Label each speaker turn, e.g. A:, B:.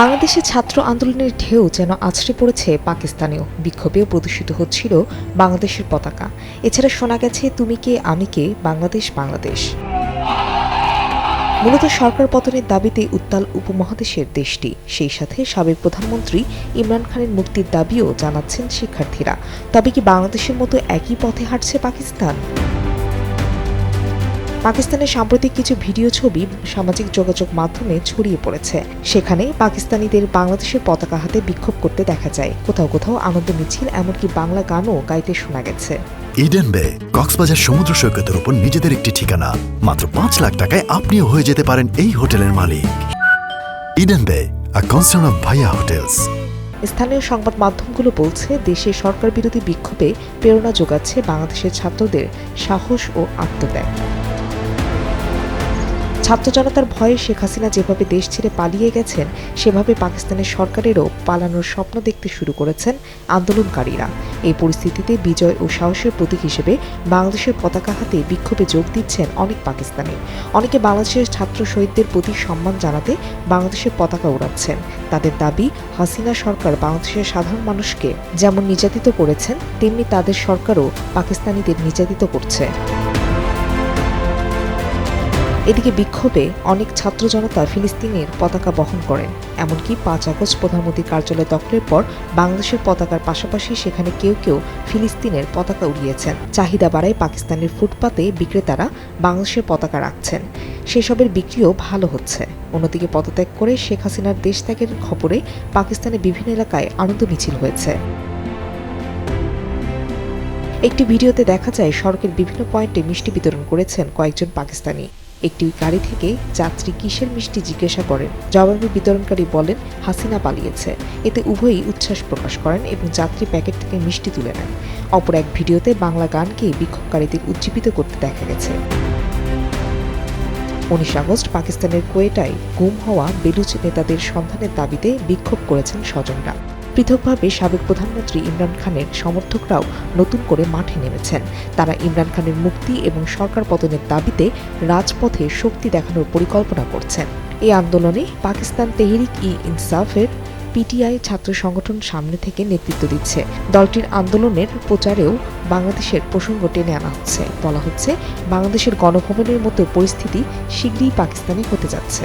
A: বাংলাদেশে ছাত্র আন্দোলনের ঢেউ যেন আছড়ে পড়েছে পাকিস্তানেও। বিক্ষোভেও প্রদর্শিত হচ্ছিল বাংলাদেশের পতাকা। এছাড়া শোনা গেছে, তুমি কে, আমি কে, বাংলাদেশ বাংলাদেশ মূলত সরকার পতনের দাবিতে উত্তাল উপমহাদেশের দেশটি। সেই সাথে সাবেক প্রধানমন্ত্রী ইমরান খানের মুক্তির দাবিও জানাচ্ছেন শিক্ষার্থীরা। তবে কি বাংলাদেশের মতো একই পথে হাঁটছে পাকিস্তান? পাকিস্তানের সাম্প্রতিক কিছু ভিডিও ছবি সামাজিক যোগাযোগ মাধ্যমে ছড়িয়ে পড়েছে। সেখানে পাকিস্তানিদের বাংলাদেশের পতাকা হাতে বিক্ষোভ করতে দেখা যায়। কোথাও কোথাও আনন্দ মিছিল এমনকি বাংলা গানও গাইতে শোনা গেছে।
B: ইডেন বে কক্সবাজার সমুদ্র সৈকতের উপর নিজেদের একটি ঠিকানা। মাত্র পাঁচ লাখ টাকায় আপনিও হয়ে যেতে পারেন এই হোটেলের মালিক। Eden bay a concern of Bhaiya hotels
A: স্থানীয় সংবাদ মাধ্যমগুলো বলছে দেশে সরকার বিরোধী বিক্ষোভে প্রেরণা যোগাচ্ছে বাংলাদেশের ছাত্রদের সাহস ও আত্মত্যাগ। ছাত্র জনতার ভয়ে শেখ হাসিনা যেভাবে দেশ ছেড়ে পালিয়ে গেছেন, সেভাবে পাকিস্তানের সরকারেরও পালানোর স্বপ্ন দেখতে শুরু করেছেন আন্দোলনকারীরা। এই পরিস্থিতিতে বিজয় ও সাহসের প্রতীক হিসেবে বাংলাদেশের পতাকা হাতে বিক্ষোভে যোগ দিচ্ছেন অনেক পাকিস্তানি। অনেকে বাংলাদেশের ছাত্র শহীদদের প্রতি সম্মান জানাতে বাংলাদেশের পতাকা উড়াচ্ছেন। তাদের দাবি, হাসিনা সরকার বাংলাদেশের সাধারণ মানুষকে যেমন নির্যাতিত করেছেন, তেমনি তাদের সরকারও পাকিস্তানিদের নির্যাতিত করছে। এদিকে বিক্ষোভে অনেক ছাত্র জনতা ফিলিস্তিনের পতাকা বহন করেন। এমনকি পাঁচ আগস্ট প্রধানমন্ত্রীর কার্যালয় দখলের পর বাংলাদেশের পতাকার পাশাপাশি সেখানে কেউ কেউ ফিলিস্তিনের পতাকা উড়িয়েছেন। চাহিদা বাড়ায় পাকিস্তানের ফুটপাতে বিক্রেতারা বাংলাদেশের পতাকা রাখছেন। সেসবের বিক্রিও ভালো হচ্ছে। অন্যদিকে পদত্যাগ করে শেখ হাসিনার দেশ ত্যাগের খবরে পাকিস্তানের বিভিন্ন এলাকায় আনন্দ মিছিল হয়েছে। একটি ভিডিওতে দেখা যায়, সড়কের বিভিন্ন পয়েন্টে মিষ্টি বিতরণ করেছেন কয়েকজন পাকিস্তানি। একটি গাড়ি থেকে যাত্রী কিসের মিষ্টি জিজ্ঞাসা করেন। জবাবে বিতরণকারী বলেন, হাসিনা পালিয়েছে। এতে উভয়ই উচ্ছ্বাস প্রকাশ করেন এবং যাত্রী প্যাকেট থেকে মিষ্টি তুলে নেন। অপর এক ভিডিওতে বাংলা গানকে বিক্ষোভকারীদের উজ্জীবিত করতে দেখা গেছে। উনিশ আগস্ট পাকিস্তানের কোয়েটায় গুম হওয়া বেলুচ নেতাদের সন্ধানের দাবিতে বিক্ষোভ করেছেন স্বজনরা। পৃথকভাবে সাবেক প্রধানমন্ত্রী ইমরান খানের সমর্থকরাও নতুন করে মাঠে নেমেছেন। তারা ইমরান খানের মুক্তি এবং সরকার পতনের দাবিতে রাজপথে শক্তি দেখানোর পরিকল্পনা করছেন। এই আন্দোলনে পাকিস্তান তেহরিক ই ইনসাফের পিটিআই ছাত্র সংগঠন সামনে থেকে নেতৃত্ব দিচ্ছে। দলটির আন্দোলনের প্রচারেও বাংলাদেশের প্রসঙ্গ টেনে আনা হচ্ছে। বলা হচ্ছে, বাংলাদেশের গণভবনের মতো পরিস্থিতি শীঘ্রই পাকিস্তানে হতে যাচ্ছে।